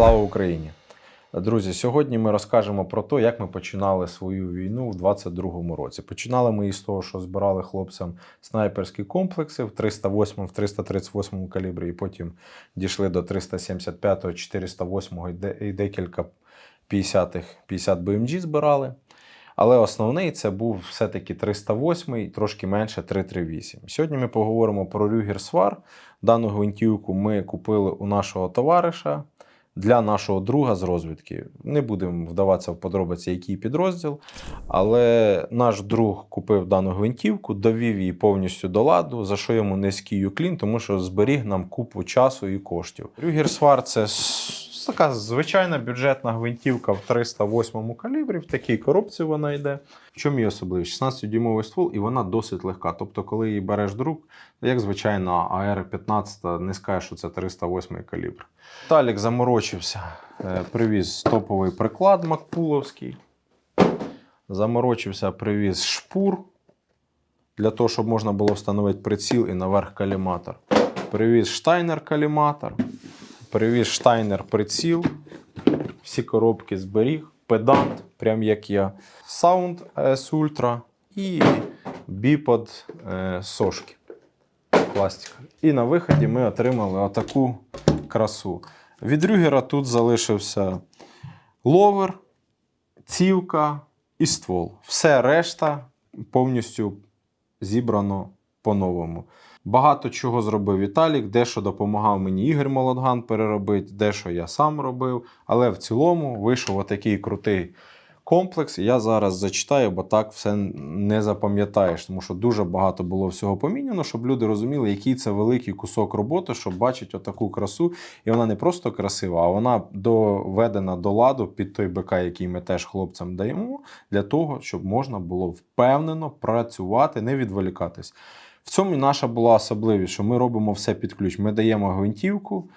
Слава Україні! Друзі, сьогодні ми розкажемо про те, як ми починали свою війну в 22-му році. Починали ми із того, що збирали хлопцям снайперські комплекси в 308, в 338 калібрі, і потім дійшли до 375, 408 і і декілька 50-х, 50 BMG збирали. Але основний це був все-таки 308, трошки менше 338. Сьогодні ми поговоримо про Рюгер Свар. Дану гвинтівку ми купили у нашого товариша для нашого друга з розвідки. Не будемо вдаватися в подробиці, який підрозділ. Але наш друг купив дану гвинтівку, довів її повністю до ладу, за що йому низький юклін, тому що зберіг нам купу часу і коштів. Рюгер Свар це така звичайна бюджетна гвинтівка в 308 калібрі. В такій коробці вона йде. В чому її особливість? 16-дюймовий ствол, і вона досить легка. Тобто, коли її береш до як звичайно, АР-15 не скажеш, що це 308 калібр. Талік заморочився, е, привіз топовий приклад Макпуловський. Заморочився, привіз шпур для того, щоб можна було встановити приціл і наверх каліматор. Привіз штайнер каліматор, привіз штайнер приціл, всі коробки зберіг, педант, прям як я, Sound S Ultra і біпод е, сошки пластика. І на виході ми отримали отаку красу. Від Рюгера тут залишився ловер, цівка і ствол. Все решта повністю зібрано по-новому. Багато чого зробив Віталік, дещо допомагав мені Ігор Молодган переробити, дещо я сам робив. Але в цілому вийшов отакий крутий комплекс. Я зараз зачитаю, бо так все не запам'ятаєш, тому що дуже багато було всього поміняно, щоб люди розуміли, який це великий кусок роботи, щоб бачити отаку красу. І вона не просто красива, а вона доведена до ладу під той БК, який ми теж хлопцям даємо, для того, щоб можна було впевнено працювати, не відволікатись. В цьому наша була особливість, що ми робимо все під ключ. Ми даємо гвинтівку,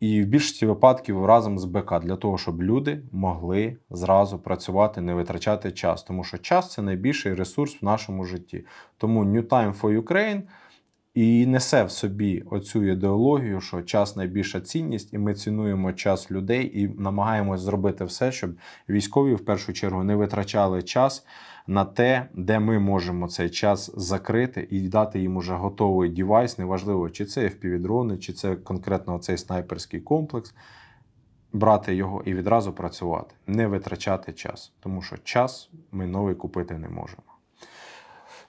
і в більшості випадків разом з БК для того, щоб люди могли зразу працювати, не витрачати час. Тому що час це найбільший ресурс в нашому житті. Тому New Time for Ukraine і несе в собі оцю ідеологію, що час найбільша цінність, і ми цінуємо час людей і намагаємось зробити все, щоб військові в першу чергу не витрачали час на те, де ми можемо цей час закрити і дати їм уже готовий девайс, неважливо, чи це FPV-дрони, чи це конкретно цей снайперський комплекс. Брати його і відразу працювати, не витрачати час, тому що час ми новий купити не можемо.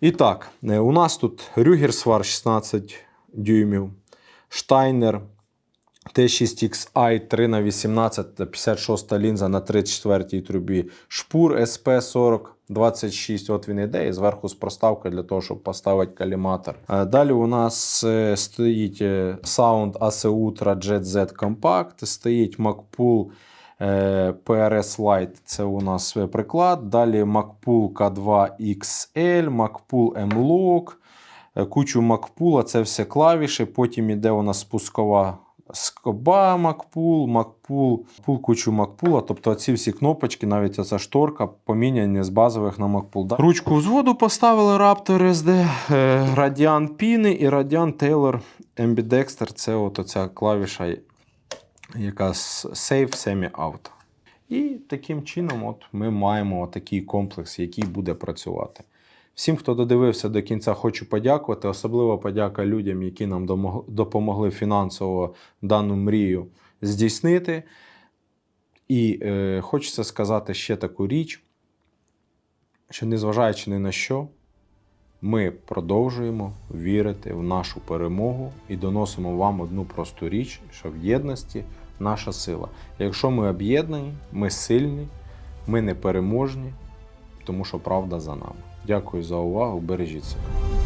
І так, е, у нас тут Рюгер Свар 16 дюймів, Штайнер Т6XI 3 на 18 та 56 лінза на 34-й трубі, Шпур SP40 26, от він іде, і зверху з проставкою для того, щоб поставити каліматор. Е, Далі у нас е, стоїть Sound AC Ultra Jet Compact, стоїть MacPool PRS Lite, це у нас е, приклад. Далі MacPool K2 XL, MacPool M-Lock, е, кучу MacPool, це все клавіші. Потім іде у нас спускова скоба MacPool, MacPool, Pool, кучу MacPool, тобто ці всі кнопочки, навіть оця шторка, поміняні з базових на MacPool. Ручку взводу поставили Raptor SD, е, Radian Pini і Radian Taylor Ambidexter. Це от оця клавіша, яка з Save Semi Out. І таким чином от ми маємо такий комплекс, який буде працювати. Всім, хто додивився до кінця, хочу подякувати. Особливо подяка людям, які нам допомогли фінансово дану мрію здійснити. І е, хочеться сказати ще таку річ, що незважаючи ні на що, ми продовжуємо вірити в нашу перемогу і доносимо вам одну просту річ, що в єдності наша сила. Якщо ми об'єднані, ми сильні, ми непереможні, тому що правда за нами. Дякую за увагу, бережіть себе.